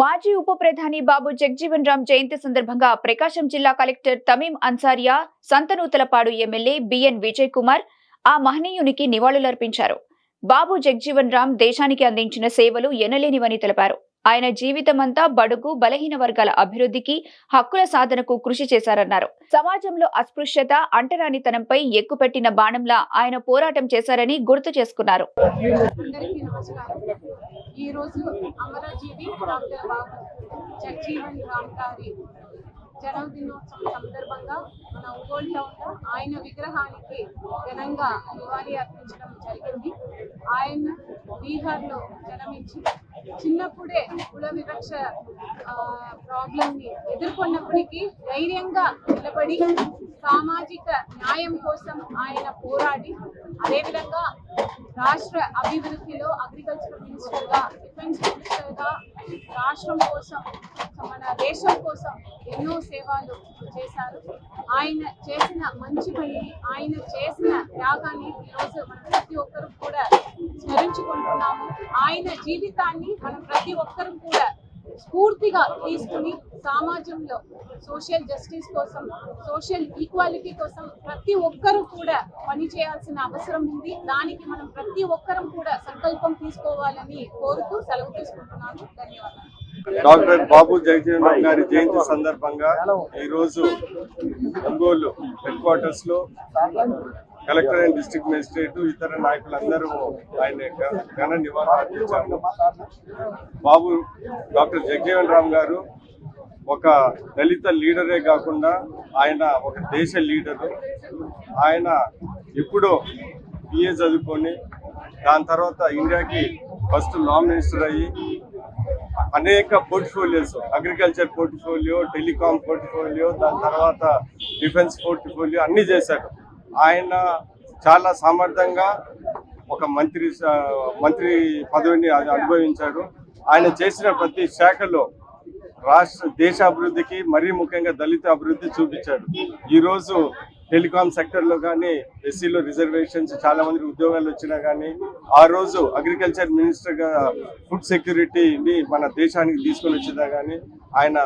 మాజీ ఉప ప్రధాని బాబు జగ్జీవన్ రామ్ జయంతి సందర్భంగా ప్రకాశం జిల్లా collector Tamim Ansariya Santhanuthalapadu MLA B N Vijay Kumar ఆ మహనీయునికి నివాళులర్పించారు. బాబు జగ్జీవన్ రామ్ దేశానికి అందించిన సేవలు ఎనలేనివని తెలిపారు. ఆయన జీవితమంతా బడుగు బలహీన వర్గాల అభివృద్ధికి హక్కుల సాధనకు కృషి చేశారన్నారు. సమాజంలో అస్పృశ్యత అంటరానితనంపై ఎక్కుపెట్టిన బాణంలా ఆయన పోరాటం చేశారని గుర్తు చేసుకున్నారు. ఈ రోజు అమరజీవి డాక్టర్ బాబు జగ్జీవన్ రామ్ గారి జన్మదినోత్సవం సందర్భంగా మన ఒంగోలు టౌన్లో ఆయన విగ్రహానికి ఘనంగా నివాళి అర్పించడం జరిగింది. ఆయన బీహార్లో జన్మించి చిన్నప్పుడే కుల వివక్ష ప్రాబ్లంని ఎదుర్కొన్నప్పటికీ ధైర్యంగా నిలబడి సామాజిక న్యాయం కోసం ఆయన పోరాడి అదేవిధంగా రాష్ట్ర అభివృద్ధిలో అగ్రికల్చర్ మినిస్టర్గా డిఫెన్స్ మినిస్టర్గా రాష్ట్రం కోసం మన దేశం కోసం ఎన్నో సేవలు చేశారు. ఆయన చేసిన మంచి పని ఆయన చేసిన త్యాగాన్ని ఈరోజు మనం ప్రతి ఒక్కరు కూడా స్మరించుకుంటున్నాము. ఆయన జీవితాన్ని మనం ప్రతి ఒక్కరు కూడా స్ఫూర్తిగా తీసుకుని సమాజంలో సోషల్ జస్టిస్ కోసం సోషల్ ఈక్వాలిటీ కోసం ప్రతి ఒక్కరూ కూడా పని చేయాల్సిన అవసరం ఉంది. దానికి మనం ప్రతి ఒక్కరం కూడా సంకల్పం తీసుకోవాలని కోరుతూ సెలవు తీసుకుంటున్నాను. ధన్యవాదాలు. డాక్టర్ బాబు జగజీవన్ గారి జయంతి సందర్భంగా ఈరోజు ఒంగోలు హెడ్ క్వార్టర్స్లో కలెక్టర్ అండ్ డిస్ట్రిక్ట్ మేజిస్ట్రేట్ ఇతర నాయకులందరూ ఆయన ఘన నివాళులు అర్పించారు. బాబు డాక్టర్ జగజీవన్ రామ్ గారు ఒక దళిత లీడరే కాకుండా ఆయన ఒక దేశ లీడరు. ఆయన ఎప్పుడో బిఏ చదువుకొని దాని తర్వాత ఇండియాకి ఫస్ట్ లా మినిస్టర్ అయ్యి అనేక portfolios agriculture portfolio telecom portfolio దాని తర్వాత డిఫెన్స్ పోర్ట్ఫోలియో అన్ని చేశాడు. ఆయన చాలా సామర్థ్యంగా ఒక మంత్రి మంత్రి పదవిని అది అనుభవించాడు. ఆయన చేసిన ప్రతి శాఖలో రాష్ట్ర దేశ అభివృద్ధికి మరీ ముఖ్యంగా దళిత అభివృద్ధి చూపించాడు. ఈరోజు టెలికాం సెక్టర్లో కానీ ఎస్సీలో రిజర్వేషన్స్ చాలా మంది ఉద్యోగాలు వచ్చినా కానీ ఆ రోజు అగ్రికల్చర్ మినిస్టర్గా ఫుడ్ సెక్యూరిటీని మన దేశానికి తీసుకొని వచ్చినా కానీ ఆయన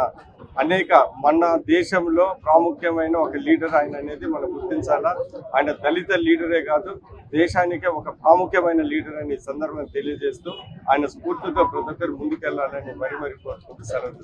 అనేక మన దేశంలో ప్రాముఖ్యమైన ఒక లీడర్ ఆయన అనేది మనం గుర్తించాలా? ఆయన దళిత లీడరే కాదు దేశానికే ఒక ప్రాముఖ్యమైన లీడర్ అని సందర్భం తెలియజేస్తూ ఆయన స్ఫూర్తితో ప్రతి ఒక్కరు ముందుకెళ్ళాలని మరి మరి కోరుకుంటూ సెలవు